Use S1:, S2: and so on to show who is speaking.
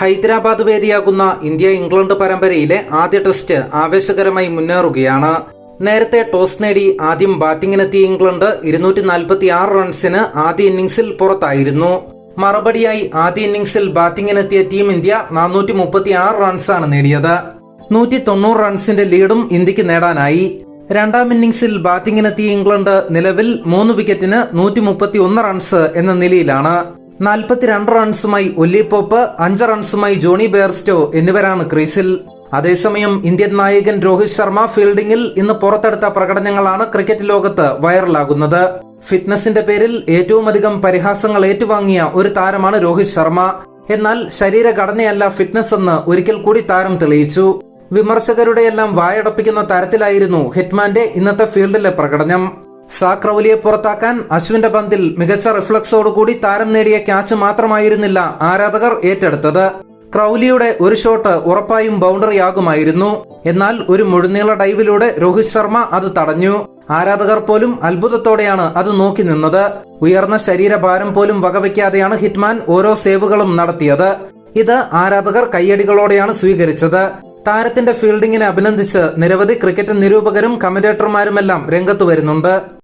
S1: Hyderabad വേദിയാകുന്ന India England പരമ്പരയിലെ ആദ്യ test ആവേശകരമായി മുന്നേറുകയാണ്. നേരത്തെ ടോസ് നേടി ആദ്യം ബാറ്റിംഗിനെത്തിയ ഇംഗ്ലണ്ട് ഇരുന്നൂറ്റി നാൽപ്പത്തി ആറ് റൺസിന് ആദ്യ ഇന്നിംഗ്സിൽ പുറത്തായിരുന്നു. മറുപടിയായി ആദ്യ ഇന്നിംഗ്സിൽ ബാറ്റിംഗിനെത്തിയ ടീം ഇന്ത്യ നാനൂറ്റി മുപ്പത്തി ആറ് റൺസാണ് നേടിയത്. നൂറ്റി തൊണ്ണൂറ് റൺസിന്റെ ലീഡും ഇന്ത്യയ്ക്ക് നേടാനായി. രണ്ടാം ഇന്നിംഗ്സിൽ ബാറ്റിംഗിനെത്തിയ ഇംഗ്ലണ്ട് നിലവിൽ മൂന്ന് വിക്കറ്റിന് നൂറ്റി മുപ്പത്തി ഒന്ന് റൺസ് എന്ന നിലയിലാണ്. നാൽപ്പത്തിരണ്ട് റൺസുമായി ഒല്ലി പോപ്പ് അഞ്ച് റൺസുമായി ജോണി ബെയർസ്റ്റോ എന്നിവരാണ് ക്രീസിൽ. അതേസമയം ഇന്ത്യൻ നായകൻ രോഹിത് ശർമ്മ ഫീൽഡിംഗിൽ ഇന്ന് പുറത്തെടുത്ത പ്രകടനങ്ങളാണ് ക്രിക്കറ്റ് ലോകത്ത് വൈറലാകുന്നത്. ഫിറ്റ്നസിന്റെ പേരിൽ ഏറ്റവും അധികം പരിഹാസങ്ങൾ ഏറ്റുവാങ്ങിയ ഒരു താരമാണ് രോഹിത് ശർമ്മ. എന്നാൽ ശരീരഘടനയല്ല ഫിറ്റ്നസ് എന്ന് ഒരിക്കൽ കൂടി താരം തെളിയിച്ചു. വിമർശകരുടെയെല്ലാം വായടപ്പിക്കുന്ന തരത്തിലായിരുന്നു ഹിറ്റ്മാന്റെ ഇന്നത്തെ ഫീൽഡിലെ പ്രകടനം. സാക് റൌലിയെ പുറത്താക്കാൻ അശ്വിന്റെ പന്തിൽ മികച്ച റിഫ്ലക്സോടുകൂടി താരം നേടിയ ക്യാച്ച് മാത്രമായിരുന്നില്ല ആരാധകർ ഏറ്റെടുത്തത്. ക്രൌലിയുടെ ഒരു ഷോട്ട് ഉറപ്പായും ബൗണ്ടറിയാകുമായിരുന്നു എന്നാൽ ഒരു മുഴുനീള ഡൈവിലൂടെ രോഹിത് ശർമ്മ അത് തടഞ്ഞു. ആരാധകർ പോലും അത്ഭുതത്തോടെയാണ് അത് നോക്കി നിന്നത്. ഉയർന്ന ശരീരഭാരം പോലും വകവയ്ക്കാതെയാണ് ഹിറ്റ്മാൻ ഓരോ സേവുകളും നടത്തിയത്. ഇത് ആരാധകർ കയ്യടികളോടെയാണ് സ്വീകരിച്ചത്. താരത്തിന്റെ ഫീൽഡിങ്ങിനെ അഭിനന്ദിച്ച് നിരവധി ക്രിക്കറ്റ് നിരൂപകരും കമന്റേറ്റർമാരുമെല്ലാം രംഗത്തു വരുന്നുണ്ട്.